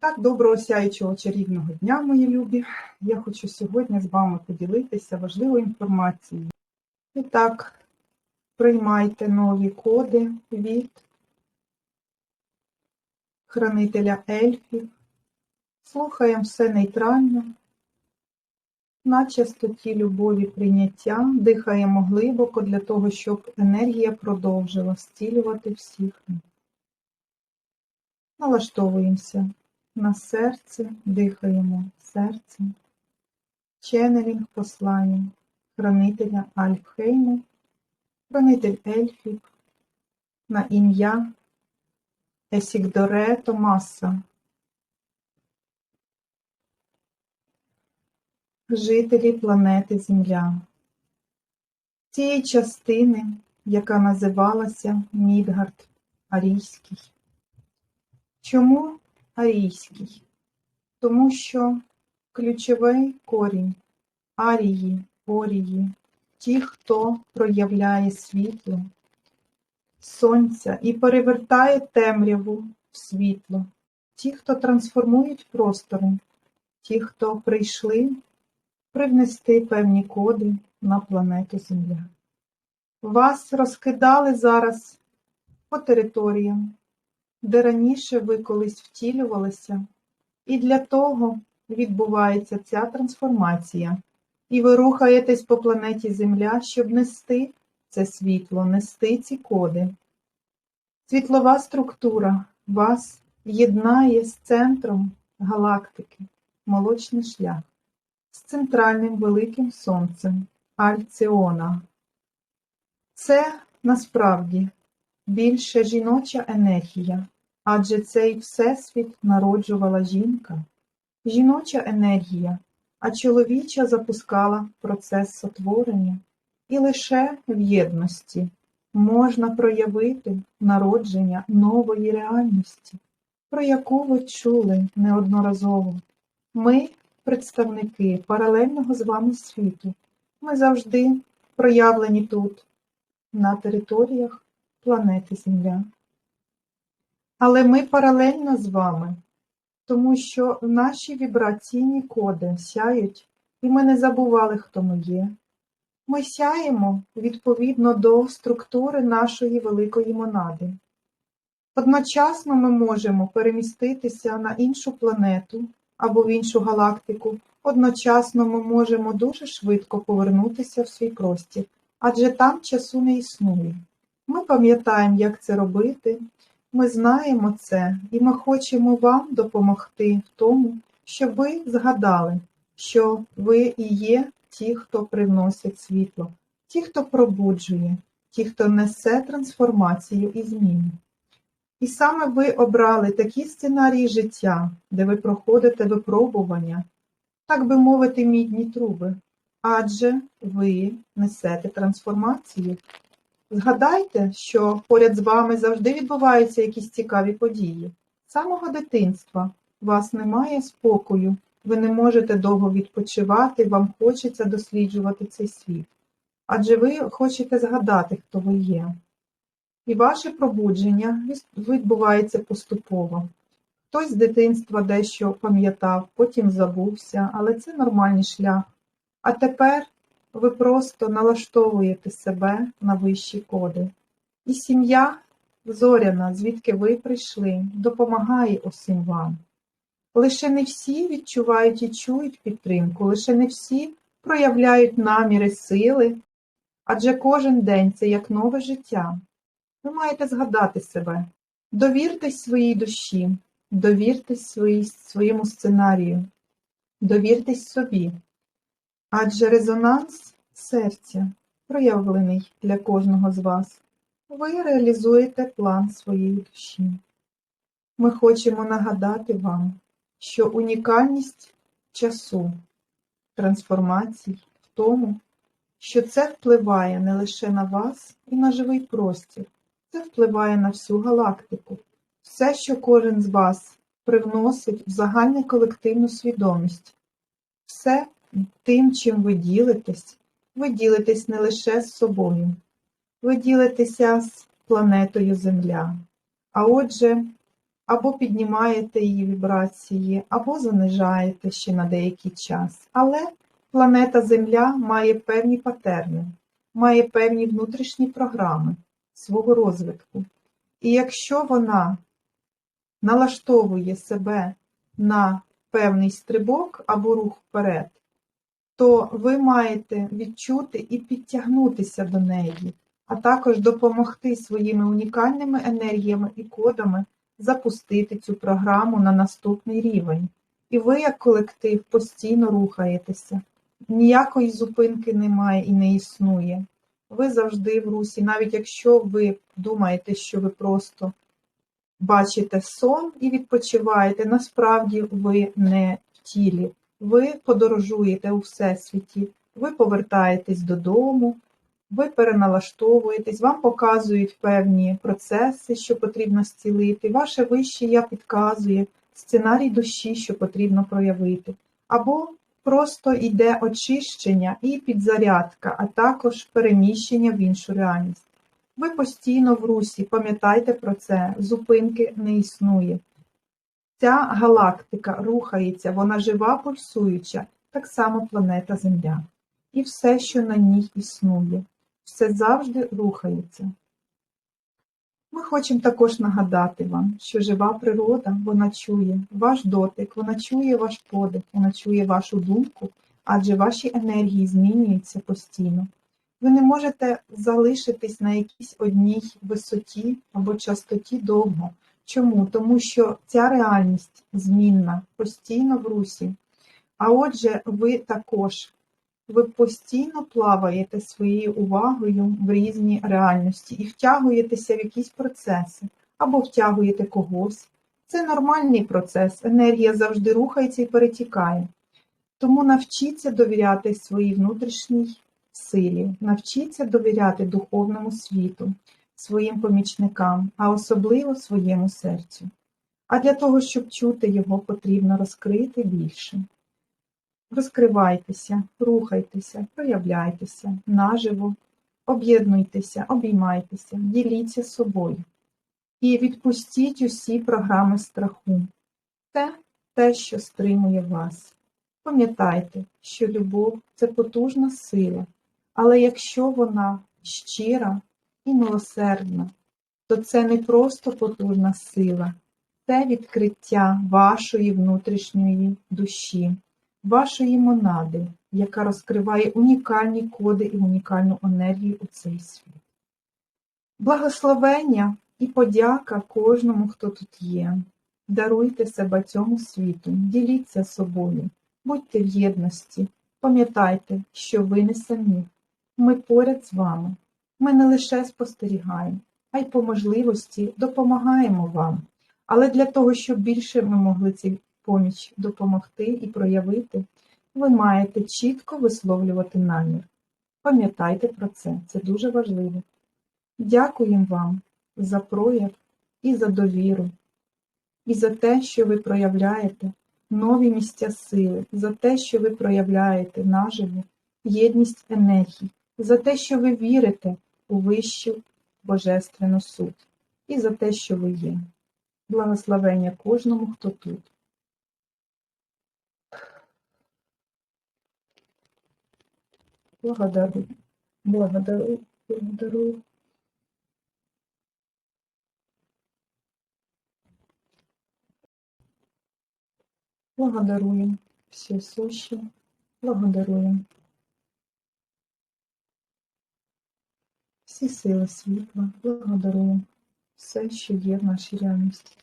так, доброго сяючого чарівного дня, мої любі. Я хочу сьогодні з вами поділитися важливою інформацією. І так, приймайте нові коди від хранителя ельфів. Слухаємо все нейтрально, на частоті любові прийняття, дихаємо глибоко для того, щоб енергія продовжила зцілювати всіх. Налаштовуємося на серце, дихаємо серцем, ченелінг послання, хранителя Альфхейму, хранитель ельфів, на ім'я Есікдоре Томаса, жителі планети Земля, цієї частини, яка називалася Мідгард Арійський. Чому арійський? Тому що ключовий корінь арії, орії, ті, хто проявляє світло, сонця і перевертає темряву в світло, ті, хто трансформують простори, ті, хто прийшли привнести певні коди на планету Земля. Вас розкидали зараз по територіям, де раніше ви колись втілювалися, і для того відбувається ця трансформація, і ви рухаєтесь по планеті Земля, щоб нести це світло, нести ці коди. Світлова структура вас єднає з центром галактики, молочний шлях, з центральним великим сонцем Альціона. Це насправді більше жіноча енергія, адже цей всесвіт народжувала жінка, жіноча енергія, а чоловіча запускала процес сотворення, і лише в єдності можна проявити народження нової реальності, про яку ви чули неодноразово. Ми, представники паралельного з вами світу, ми завжди проявлені тут, на територіях планети Земля. Але ми паралельно з вами, тому що наші вібраційні коди сяють, і ми не забували, хто ми є. Ми сяємо відповідно до структури нашої великої монади. Одночасно ми можемо переміститися на іншу планету або в іншу галактику, одночасно ми можемо дуже швидко повернутися в свій простір, адже там часу не існує. Ми пам'ятаємо, як це робити, ми знаємо це, і ми хочемо вам допомогти в тому, щоб ви згадали, що ви і є ті, хто привносять світло, ті, хто пробуджує, ті, хто несе трансформацію і зміну. І саме ви обрали такі сценарії життя, де ви проходите випробування, так би мовити, мідні труби, адже ви несете трансформацію. Згадайте, що поряд з вами завжди відбуваються якісь цікаві події. З самого дитинства вас немає спокою, ви не можете довго відпочивати, вам хочеться досліджувати цей світ. Адже ви хочете згадати, хто ви є. І ваше пробудження відбувається поступово. Хтось з дитинства дещо пам'ятав, потім забувся, але це нормальний шлях. А тепер ви просто налаштовуєте себе на вищі коди. І сім'я зоряна, звідки ви прийшли, допомагає усім вам. Лише не всі відчувають і чують підтримку, лише не всі проявляють наміри сили, адже кожен день це як нове життя. Ви маєте згадати себе, довіртесь своїй душі, довіртесь своїй, своєму сценарію, довіртесь собі. Адже резонанс серця, проявлений для кожного з вас, ви реалізуєте план своєї душі. Ми хочемо нагадати вам, що унікальність часу, трансформацій в тому, що це впливає не лише на вас і на живий простір, це впливає на всю галактику. Все, що кожен з вас привносить в загальну колективну свідомість, все тим, чим ви ділитесь, ви ділитесь не лише з собою, ви ділитеся з планетою Земля. А отже, або піднімаєте її вібрації, або занижаєте ще на деякий час. Але планета Земля має певні патерни, має певні внутрішні програми свого розвитку. І якщо вона налаштовує себе на певний стрибок або рух вперед, то ви маєте відчути і підтягнутися до неї, а також допомогти своїми унікальними енергіями і кодами запустити цю програму на наступний рівень. І ви, як колектив, постійно рухаєтеся. Ніякої зупинки немає і не існує. Ви завжди в русі, навіть якщо ви думаєте, що ви просто бачите сон і відпочиваєте, насправді ви не в тілі. Ви подорожуєте у всесвіті, ви повертаєтесь додому, ви переналаштовуєтесь, вам показують певні процеси, що потрібно зцілити. Ваше вище я підказує сценарій душі, що потрібно проявити. Або просто йде очищення і підзарядка, а також переміщення в іншу реальність. Ви постійно в русі, пам'ятайте про це, зупинки не існує. Ця галактика рухається, вона жива, пульсуюча, так само планета Земля. І все, що на ній існує, все завжди рухається. Ми хочемо також нагадати вам, що жива природа, вона чує ваш дотик, вона чує ваш подих, вона чує вашу думку, адже ваші енергії змінюються постійно. Ви не можете залишитись на якійсь одній висоті або частоті довго. Чому? Тому що ця реальність змінна, постійно в русі. А отже, ви також ви постійно плаваєте своєю увагою в різні реальності і втягуєтеся в якісь процеси або втягуєте когось. Це нормальний процес, енергія завжди рухається і перетікає. Тому навчіться довіряти своїй внутрішній силі, навчіться довіряти духовному світу, своїм помічникам, а особливо своєму серцю. А для того, щоб чути його, потрібно розкрити більше. Розкривайтеся, рухайтеся, проявляйтеся наживо, об'єднуйтеся, обіймайтеся, діліться собою і відпустіть усі програми страху. Це те, що стримує вас. Пам'ятайте, що любов це потужна сила, але якщо вона щира і милосердна, то це не просто потужна сила, це відкриття вашої внутрішньої душі вашої монади, яка розкриває унікальні коди і унікальну енергію у цей світ. Благословення і подяка кожному, хто тут є. Даруйте себе цьому світу, діліться собою, будьте в єдності, пам'ятайте, що ви не самі. Ми поряд з вами. Ми не лише спостерігаємо, а й по можливості допомагаємо вам. Але для того, щоб більше ми могли цей поміч допомогти і проявити, ви маєте чітко висловлювати намір. Пам'ятайте про це, це дуже важливо. Дякуємо вам за прояв і за довіру, і за те, що ви проявляєте нові місця сили, за те, що ви проявляєте наживо єдність енергії, за те, що ви вірите у вищу Божественну суть, і за те, що ви є. Благословення кожному, хто тут. Благодарю, благодарю, благодарю. Благодаруем все сущие, благодаруем всі сили світла, благодару, все, що є в нашій реальності.